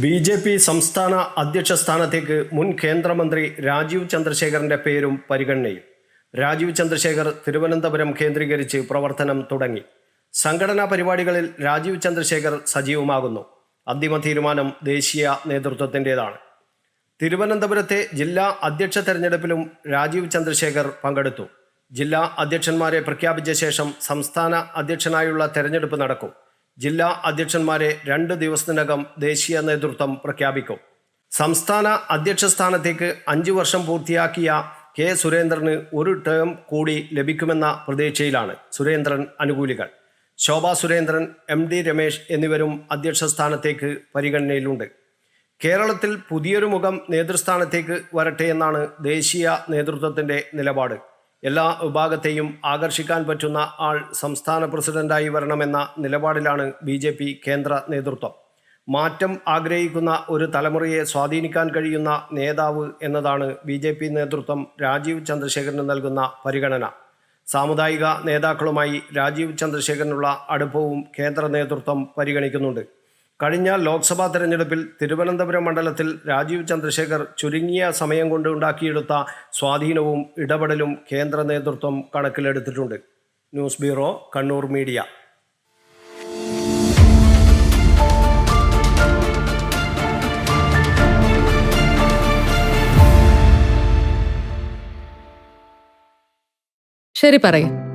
B J P സംസ്ഥാന അധ്യക്ഷ സ്ഥാനത്തേക്ക് മുൻ കേന്ദ്രമന്ത്രി രാജീവ് ചന്ദ്രശേഖറിന്റെ പേരും പരിഗണനയിൽ രാജീവ് ചന്ദ്രശേഖർ തിരുവനന്തപുരം കേന്ദ്രീകരിച്ച് പ്രവർത്തനം തുടങ്ങി. സംഘടനാ പരിപാടികളിൽ രാജീവ് ചന്ദ്രശേഖർ സജീവമാകുന്നു. അന്തിമ തീരുമാനം ദേശീയ നേതൃത്വത്തിന്റെതാണ് തിരുവനന്തപുരത്തെ ജില്ലാ അധ്യക്ഷ തെരഞ്ഞെടുപ്പിലും രാജീവ് ചന്ദ്രശേഖർ പങ്കെടുത്തു. ജില്ലാ അധ്യക്ഷന്മാരെ പ്രഖ്യാപിച്ച ശേഷം സംസ്ഥാന അധ്യക്ഷനായുള്ള തെരഞ്ഞെടുപ്പ് നടക്കും. ജില്ലാ അധ്യക്ഷന്മാരെ രണ്ട് ദിവസത്തിനകം ദേശീയ നേതൃത്വം പ്രഖ്യാപിക്കും. സംസ്ഥാന അധ്യക്ഷ സ്ഥാനത്തേക്ക് അഞ്ചു വർഷം പൂർത്തിയാക്കിയ കെ സുരേന്ദ്രന് ഒരു ടേം കൂടി ലഭിക്കുമെന്ന പ്രതീക്ഷയിലാണ് സുരേന്ദ്രൻ അനുകൂലികൾ. ശോഭാ സുരേന്ദ്രൻ എം ഡി രമേശ് എന്നിവരും അധ്യക്ഷ സ്ഥാനത്തേക്ക് പരിഗണനയിലുണ്ട്. കേരളത്തിൽ പുതിയൊരു മുഖം നേതൃസ്ഥാനത്തേക്ക് വരട്ടെ എന്നാണ് ദേശീയ നേതൃത്വത്തിന്റെ നിലപാട്. എല്ലാ വിഭാഗത്തെയും ആകർഷിക്കാൻ പറ്റുന്ന ആൾ സംസ്ഥാന പ്രസിഡന്റായി വരണമെന്ന നിലപാടിലാണ് ബി ജെ പി കേന്ദ്ര നേതൃത്വം. മാറ്റം ആഗ്രഹിക്കുന്ന ഒരു തലമുറയെ സ്വാധീനിക്കാൻ കഴിയുന്ന നേതാവ് എന്നതാണ് ബി ജെ പി നേതൃത്വം രാജീവ് ചന്ദ്രശേഖരന് നൽകുന്ന പരിഗണന. സാമുദായിക നേതാക്കളുമായി രാജീവ് ചന്ദ്രശേഖരനുള്ള അടുപ്പവും കേന്ദ്ര നേതൃത്വം പരിഗണിക്കുന്നുണ്ട്. കഴിഞ്ഞ ലോക്സഭാ തെരഞ്ഞെടുപ്പിൽ തിരുവനന്തപുരം മണ്ഡലത്തിൽ രാജീവ് ചന്ദ്രശേഖർ ചുരുങ്ങിയ സമയം കൊണ്ട് ഉണ്ടാക്കിയെടുത്ത സ്വാധീനവും ഇടപെടലും കേന്ദ്ര നേതൃത്വം കണക്കിലെടുത്തിട്ടുണ്ട്. News bureau Kannur media. ശരി പറയ്.